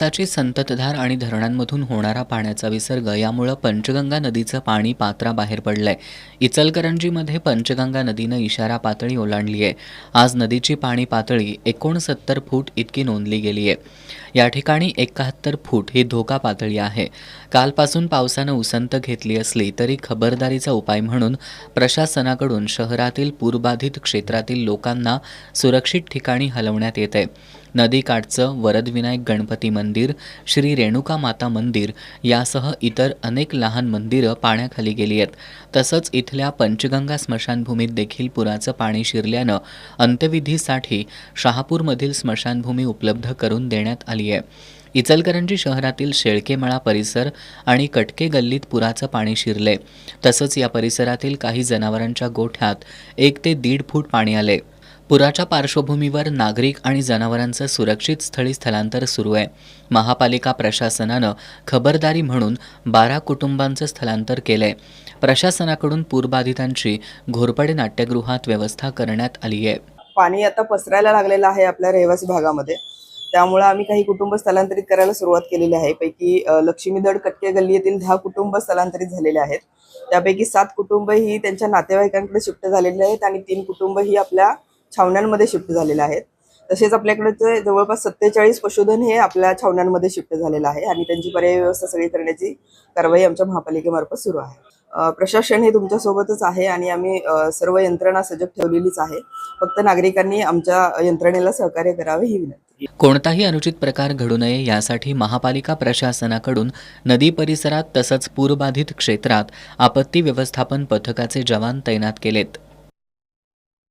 भारताची संततधार आणि धरणांमधून होणारा पाण्याचा विसर्ग यामुळं पंचगंगा नदीचं पाणी पात्राबाहेर पडलंय. इचलकरंजीमध्ये पंचगंगा नदीनं इशारा पातळी ओलांडली आहे आज नदीची पाणी पातळी एकोणसत्तर फूट इतकी नोंदली गेली आहे या ठिकाणी एकाहत्तर फूट ही धोका पातळी आहे. कालपासून पावसानं उसंत घेतली असली तरी खबरदारीचा उपाय म्हणून प्रशासनाकडून शहरातील पूरबाधित क्षेत्रातील लोकांना सुरक्षित ठिकाणी हलवण्यात येते नदीकाठचं वरदविनायक गणपती मंदिर श्री रेणुका माता मंदिर यासह इतर अनेक लहान मंदिरं पाण्याखाली गेली आहेत. तसंच इथल्या पंचगंगा स्मशानभूमीत देखील पुराचं पाणी शिरल्यानं अंत्यविधीसाठी शहापूरमधील स्मशानभूमी उपलब्ध करून देण्यात आली आहे. इचलकरंजी शहरातील शेळकेमळा परिसर आणि कटके गल्लीत पुराचं पाणी शिरले तसंच या परिसरातील काही जनावरांच्या गोठ्यात एक ते दीड फूट पाणी आले पुराच्या पार्श्वभूमीवर नागरिक आणि जनावरांचं सुरक्षित स्थळी स्थलांतर सुरू आहे. महापालिका प्रशासनानं खबरदारी म्हणून बारा कुटुंबांचं स्थलांतर केलं आहे प्रशासनाकडून पूरबाधितांची घोरपडे नाट्यगृहात व्यवस्था करण्यात आली आहे. पाणी आता पसरायला लागलेलं आहे आपल्या रहिवासी भागामध्ये. त्यामुळे आम्ही काही कुटुंब स्थलांतरित करायला सुरुवात केलेली आहे. पैकी अ, लक्ष्मीदड कटके गल्ली येथील दहा कुटुंब स्थलांतरित झालेले आहेत. त्यापैकी सात कुटुंब ही त्यांच्या नातेवाईकांकडे शिफ्ट झालेले आहेत आणि तीन कुटुंब ही आपल्या छावण्यांमध्ये शिफ्ट झालेले आहेत. तसेच आपल्याकडे जवळपास सत्तेचाळीस पशुधन हे आपल्या छावण्यांमध्ये शिफ्ट झालेलं आहे आणि त्यांची पर्याय व्यवस्था सगळी करण्याची कारवाई आमच्या महापालिकेमार्फत सुरू आहे. प्रशासन हे तुमच्यासोबतच आहे आणि आम्ही सर्व यंत्रणा सजग ठेवलेलीच आहे. फक्त नागरिकांनी आमच्या यंत्रणेला सहकार्य करावे ही विनंती. कोणताही अनुचित प्रकार घडू नये यासाठी महापालिका प्रशासनाकडून नदी परिसरात तसंच पूरबाधित क्षेत्रात आपत्ती व्यवस्थापन पथकाचे जवान तैनात केलेत.